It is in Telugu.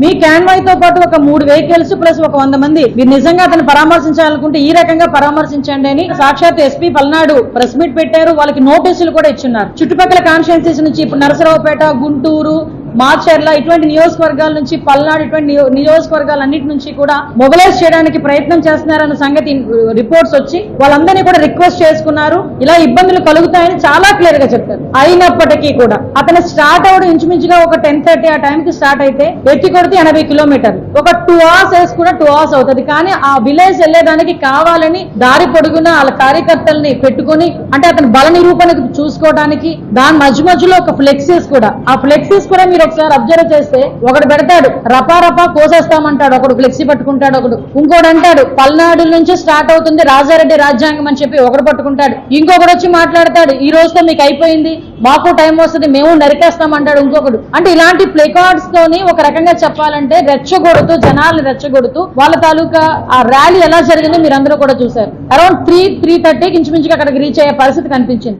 మీ కాన్వాయ్తో పాటు ఒక మూడు వెహికల్స్ ప్లస్ ఒక వంద మంది. మీరు నిజంగా అతను పరామర్శించాలనుకుంటే ఈ రకంగా పరామర్శించండి అని సాక్షాత్ ఎస్పీ పల్నాడు ప్రెస్ మీట్ పెట్టారు. వాళ్ళకి నోటీసులు కూడా ఇచ్చున్నారు. చుట్టుపక్కల కాన్స్టిట్యున్సీస్ నుంచి ఇప్పుడు నరసరావుపేట గుంటూరు మాచర్ల ఇటువంటి నియోజకవర్గాల నుంచి పల్నాడు ఇటువంటి నియోజకవర్గాలన్నిటి నుంచి కూడా మొబిలైజ్ చేయడానికి ప్రయత్నం చేస్తున్నారన్న సంగతి రిపోర్ట్స్ వచ్చి వాళ్ళందరినీ కూడా రిక్వెస్ట్ చేసుకున్నారు. ఇలా ఇబ్బందులు కలుగుతాయని చాలా క్లియర్గా చెప్పారు. అయినప్పటికీ కూడా అతను స్టార్ట్ అవడం ఇంచుమించుగా ఒక టెన్ థర్టీ ఆ టైం కి స్టార్ట్ అయితే ఎత్తి కొడితే ఎనభై కిలోమీటర్లు. ఒక టూ అవర్స్ వేసుకున్న టూ అవర్స్ అవుతుంది. కానీ ఆ విలేజ్ వెళ్ళేదానికి కావాలని దారి పొడుగున వాళ్ళ కార్యకర్తల్ని పెట్టుకొని అంటే అతని బల నిరూపణకు చూసుకోవడానికి దాని మధ్య మధ్యలో ఒక ఫ్లెక్సీస్ కూడా ఆ ఫ్లెక్సీస్ కూడా మీరు ఒకసారి అబ్జర్వ్ చేస్తే ఒకడు పెడతాడు రపా రపా కోసేస్తామంటాడు. ఒకడు ఫ్లెక్సీ పట్టుకుంటాడు ఒకడు ఇంకోడు అంటాడు పల్నాడు నుంచి స్టార్ట్ అవుతుంది రాజారెడ్డి రాజ్యాంగం అని చెప్పి ఒకడు పట్టుకుంటాడు. ఇంకొకడు వచ్చి మాట్లాడతాడు ఈ రోజుతో మీకు అయిపోయింది మాకు టైం వస్తుంది మేము నరికేస్తామంటాడు ఇంకొకడు. అంటే ఇలాంటి ప్లే కార్డ్స్ తోని ఒక రకంగా చెప్పాలంటే రెచ్చగొడుతూ జనాలు రెచ్చగొడుతూ వాళ్ళ తాలూకా ఆ ర్యాలీ ఎలా జరిగిందో మీరు అందరూ కూడా చూశారు. అరౌండ్ త్రీ త్రీ థర్టీకి ఇంచుమించుగా అక్కడికి రీచ్ అయ్యే పరిస్థితి కనిపించింది.